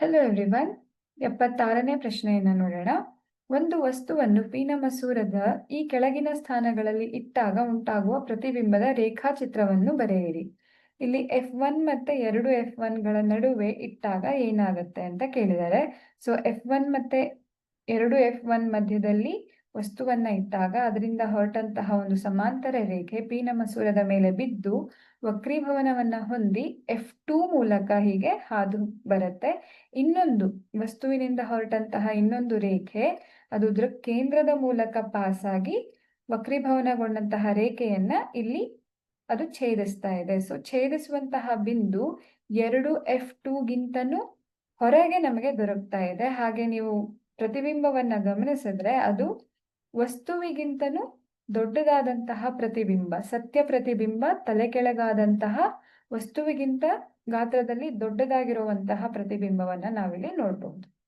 Hello everyone ಎಪ್ಪತ್ತಾರನೇ ಪ್ರಶ್ನೆಯನ್ನು ನೋಡೋಣ. ಒಂದು ವಸ್ತುವನ್ನು ಪೀನಮಸೂರದ ಈ ಕೆಳಗಿನ ಸ್ಥಾನಗಳಲ್ಲಿ ಇಟ್ಟಾಗ ಉಂಟಾಗುವ ಪ್ರತಿಬಿಂಬದ ರೇಖಾಚಿತ್ರವನ್ನು ಬರೆಯಿರಿ. ಇಲ್ಲಿ ಎಫ್ ಒನ್ ಮತ್ತೆ ಎರಡು ಎಫ್ ಒನ್ಗಳ ನಡುವೆ ಇಟ್ಟಾಗ ಏನಾಗುತ್ತೆ ಅಂತ ಕೇಳಿದ್ದಾರೆ ಸೊ ಎಫ್ ಒನ್ ಮತ್ತೆ ಎರಡು ಎಫ್ ಒನ್ ಮಧ್ಯದಲ್ಲಿ ವಸ್ತುವನ್ನ ಇಟ್ಟಾಗ ಅದರಿಂದ ಹೊರಟಂತಹ ಒಂದು ಸಮಾಂತರ ರೇಖೆ ಪೀನಮಸೂರದ ಮೇಲೆ ಬಿದ್ದು ವಕ್ರೀಭವನವನ್ನ ಹೊಂದಿ ಎಫ್ ಟೂ ಮೂಲಕ ಹೀಗೆ ಹಾದು ಬರುತ್ತೆ. ಇನ್ನೊಂದು, ವಸ್ತುವಿನಿಂದ ಹೊರಟಂತಹ ಇನ್ನೊಂದು ರೇಖೆ, ಅದು ಕೇಂದ್ರದ ಮೂಲಕ ಪಾಸ್ ಆಗಿ ವಕ್ರೀಭವನಗೊಂಡಂತಹ ರೇಖೆಯನ್ನ ಇಲ್ಲಿ ಅದು ಛೇದಿಸ್ತಾ ಇದೆ. ಸೊ ಛೇದಿಸುವಂತಹ ಬಿಂದು ಎರಡು ಎಫ್ ಟೂಗಿಂತನೂ ಹೊರಗೆ ನಮಗೆ ದೊರಕ್ತಾ ಇದೆ. ಹಾಗೆ ನೀವು ಪ್ರತಿಬಿಂಬವನ್ನ ಗಮನಿಸಿದ್ರೆ ಅದು ವಸ್ತುವಿಗಿಂತನೂ ದೊಡ್ಡದಾದಂತಹ ಪ್ರತಿಬಿಂಬ ಸತ್ಯ ಪ್ರತಿಬಿಂಬ ತಲೆ ಕೆಳಗಾದಂತಹ ವಸ್ತುವಿಗಿಂತ ಗಾತ್ರದಲ್ಲಿ ದೊಡ್ಡದಾಗಿರುವಂತಹ ಪ್ರತಿಬಿಂಬವನ್ನ ನಾವಿಲ್ಲಿ ನೋಡಬಹುದು